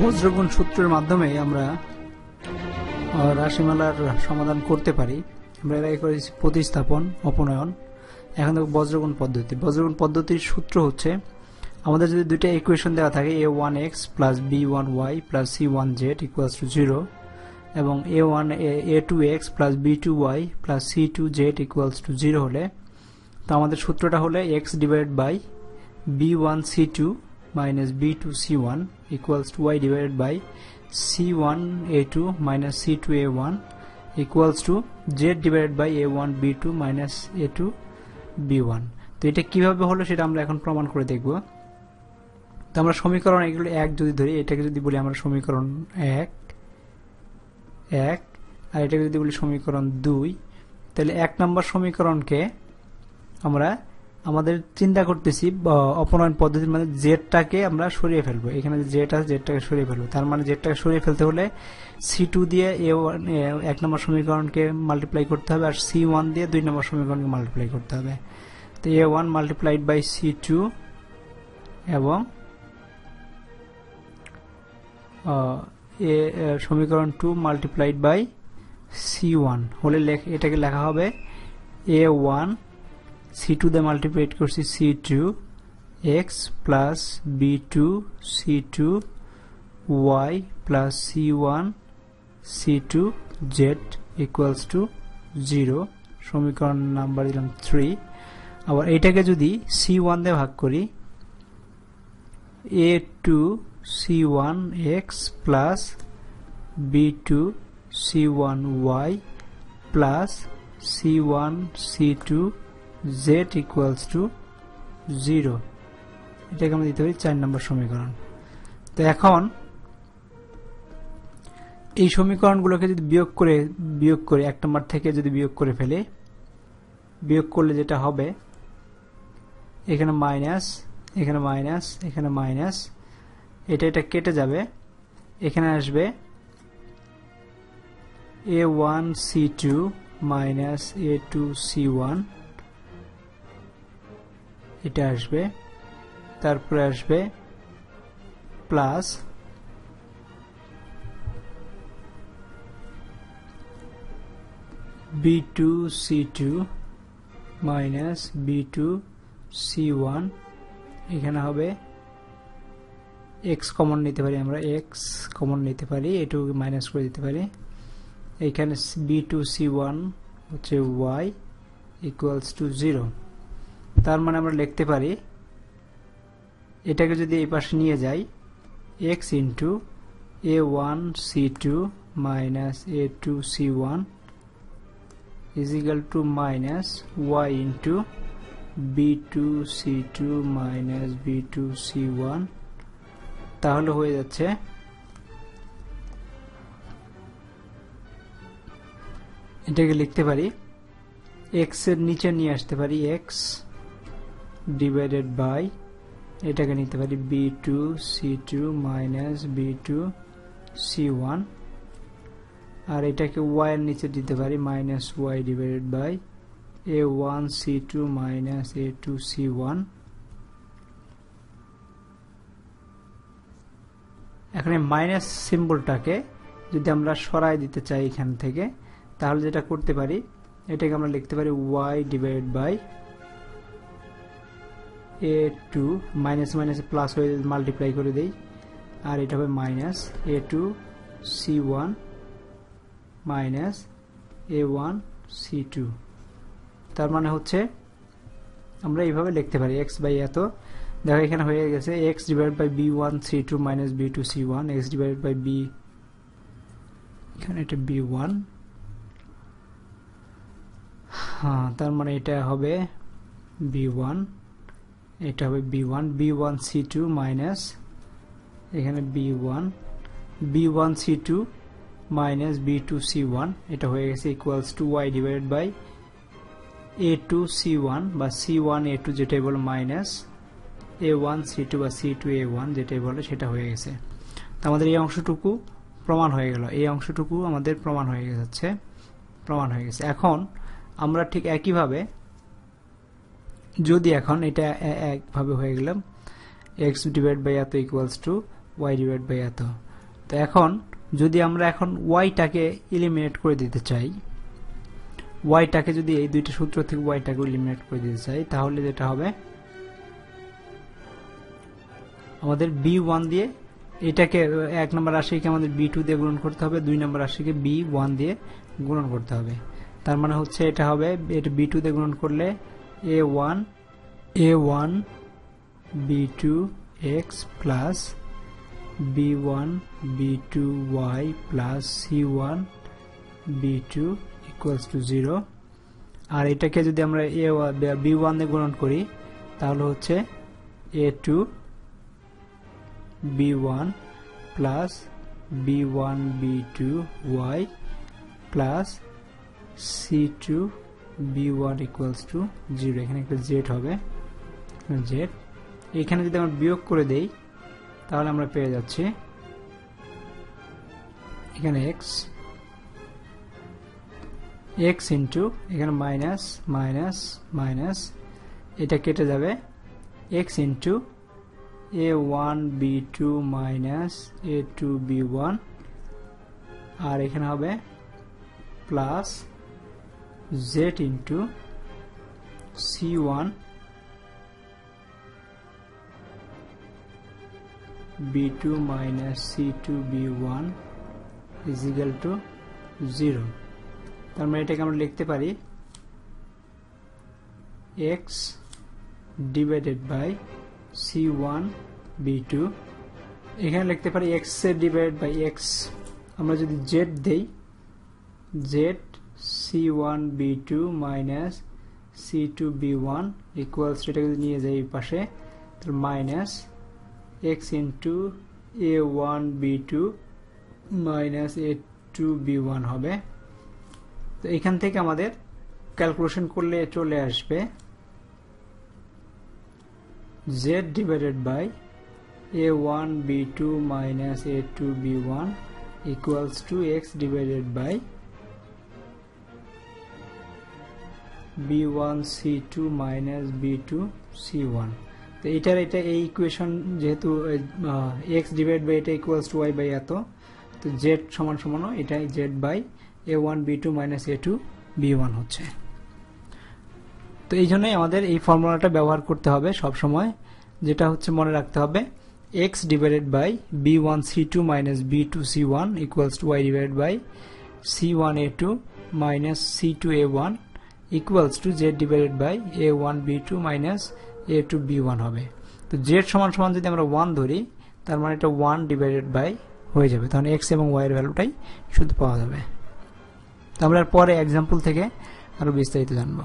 বজ্রগুণ সূত্রের মাধ্যমে আমরা রাশিমালার সমাধান করতে পারি। আমরা এর আগে করেছি প্রতিস্থাপন, অপনয়ন। এখন দেখো বজ্রগুণ পদ্ধতি। বজ্রগুণ পদ্ধতির সূত্র হচ্ছে, আমাদের যদি দুইটা ইকুয়েশন দেওয়া থাকে a one x plus b one y plus c one z equals to zero এবং a one a two x plus b two y plus c two z equals to zero হলে, তো আমাদের সূত্রটা হলে x divide by b one c two minus b2c1 equals to y divided by c1a2 minus c2a1 equals to z divided by a1 b2 minus a2 b1 তো এটা কীভাবে হলো সেটা আমরা এখন প্রমাণ করে দেখব। তো আমরা সমীকরণ এগুলো এক যদি ধরি, এটাকে যদি বলি আমরা সমীকরণ এক এক, আর এটাকে যদি বলি সমীকরণ দুই, তাহলে এক নম্বর সমীকরণকে আমরা আমাদের চিন্তা করতেছি অপনয়ন পদ্ধতির মানে জেডটাকে আমরা সরিয়ে ফেলব। এখানে জেড আছে, জেডটাকে সরিয়ে ফেলব। তার মানে জেডটাকে সরিয়ে ফেলতে হলে সি টু দিয়ে এ ওয়ান এক নম্বর সমীকরণকে মাল্টিপ্লাই করতে হবে, আর সি ওয়ান দিয়ে দুই নম্বর সমীকরণকে মাল্টিপ্লাই করতে হবে। তো A one multiplied by C two এবং এ সমীকরণ two multiplied by C one হলে এটাকে লেখা হবে এ ওয়ান সি টু দিয়ে মাল্টিপ্লাইড করছি c two x plus b two c two y plus c one c two z equals to zero সমীকরণ number দিলাম থ্রি আবার এইটাকে যদি সি ওয়ান দিয়ে ভাগ করি a two c one x plus b two c one y plus C one C two z equals to 0 এটাকে আমরা দিতে পারি চার নম্বর সমীকরণ। তো এখন এই সমীকরণগুলোকে যদি বিয়োগ করে বিয়োগ করে, এক নম্বর থেকে যদি বিয়োগ করে ফেলে, বিয়োগ করলে যেটা হবে, এখানে মাইনাস এখানে মাইনাস এখানে মাইনাস এটা এটা কেটে যাবে। এখানে আসবে a one c two minus a two c one এটা আসবে, তারপরে আসবে plus b two c two minus b two c one এখানে হবে এক্স কমন নিতে পারি আমরা এক্স কমন নিতে পারি এটু মাইনাস করে দিতে পারি। এখানে বি টু সি ওয়ান হচ্ছে ওয়াই ইকুয়ালস টু জিরো তার মানে আমরা লিখতে পারি, এটাকে যদি এই পাশে নিয়ে যাই x into a one c two minus a two c one is equal to minus y into b two c two minus b two c one তাহলে হয়ে যাচ্ছে এটাকে লিখতে পারি এক্সের নিচে নিয়ে আসতে পারি এক্স ডিভাইডেড বাই এটাকে নিতে পারি b two c two minus b two c one আর এটাকে ওয়াই এর নিচে দিতে পারি minus y divided by a one c two minus a two c one এখানে মাইনাস সিম্বলটাকে যদি আমরা সরাই দিতে চাই এখান থেকে, তাহলে যেটা করতে পারি, এটাকে আমরা লিখতে পারি y divide by a two minus minus plus হয়ে মাল্টিপ্লাই করে দেই। আর এটা হবে minus a two c one minus a one c two তার মানে হচ্ছে আমরা এইভাবে লিখতে পারি। এক্স বাই এত। দেখো এখানে হয়ে গেছে x divide by b one c two minus b two c one x divide by b এখানে এটা বি ওয়ান হ্যাঁ তার মানে এটা হবে বি ওয়ান এটা হবে b one b one c two minus এখানে b one b one c two minus b two c one এটা হয়ে গেছে equals to y divided by a two c one বা সি ওয়ান এ টু যেটাই বলো minus a one c two বা c two a one যেটাই বলে সেটা হয়ে গেছে। তো আমাদের এই অংশটুকু প্রমাণ হয়ে গেল। এই অংশটুকু আমাদের প্রমাণ হয়ে যাচ্ছে প্রমাণ হয়ে গেছে। এখন আমরা ঠিক একইভাবে যদি এখন এটা একভাবে হয়ে গেলাম এক্স ডিভাইড বাই এত equals to y divide by এত। তো এখন যদি আমরা এখন ওয়াইটাকে ইলিমিনেট করে দিতে চাই ওয়াইটাকে যদি এই দুইটা সূত্র থেকে ওয়াইটাকে ইলিমিনেট করে দিতে চাই, তাহলে যেটা হবে? আমাদের বি ওয়ান দিয়ে এটাকে এক নম্বর রাশিকে আমাদের বি টু দিয়ে গুণন করতে হবে, দুই নম্বর রাশিকে বি ওয়ান দিয়ে গুণন করতে হবে। তার মানে হচ্ছে এটা হবে, এটা বি টু দিয়ে গুণন করলে a one a one b two x plus b one b two y plus c one b two equals to zero আর এটাকে যদি আমরা এ বি ওয়ান দিয়ে গুণন করি, তাহলে হচ্ছে a two b one plus b one b two y plus c two b one equals to zero এখানে একটা জেড হবে জেড এখানে যদি আমরা বিয়োগ করে দেই, তাহলে আমরা পেয়ে যাচ্ছি এখানে এক্স এক্স ইন্টু এখানে মাইনাস মাইনাস মাইনাস এটা কেটে যাবে x into a one b two minus a two b one আর এখানে হবে plus z into c1 b2 minus c2 b1 is equal to 0 তার মানে এটাকে আমরা লিখতে পারি x divided by c1 b2 এখানে লিখতে পারি x এর ডিভাইডেড বাই x আমরা যদি z দেই, z c1b2 minus c2b1 equals এটাকে যদি নিয়ে যাই এই পাশে, তাহলে minus x into a one b two minus a two b one হবে। তো এখান থেকে আমাদের ক্যালকুলেশন করলে চলে আসবে z divided by a one b two minus a two b one equals to x divided by to x divided by b1 c2 minus b2 c1 তো এটার এটা এই ইকুয়েশন যেহেতু এক্স ডিভাইড বাই এটা equals to y by এত, তো z সমান সমানও এটাই z by a one b two minus a two b one হচ্ছে। তো এই জন্যই আমাদের এই ফর্মুলাটা ব্যবহার করতে হবে সব সময়, যেটা হচ্ছে মনে রাখতে হবে x divided by b one c two minus b two c one equals to y divided by c one a two minus c two a one equals to z divided by a one b two minus a two b one হবে। তো z সমান সমান যদি আমরা one ধরি, তার মানে এটা ওয়ান ডিভাইডেড বাই হয়ে যাবে। তখন এক্স এবং ওয়াইয়ের ভ্যালুটাই শুধু পাওয়া যাবে। তো আমরা পরে এক্সাম্পল থেকে আরও বিস্তারিত জানব।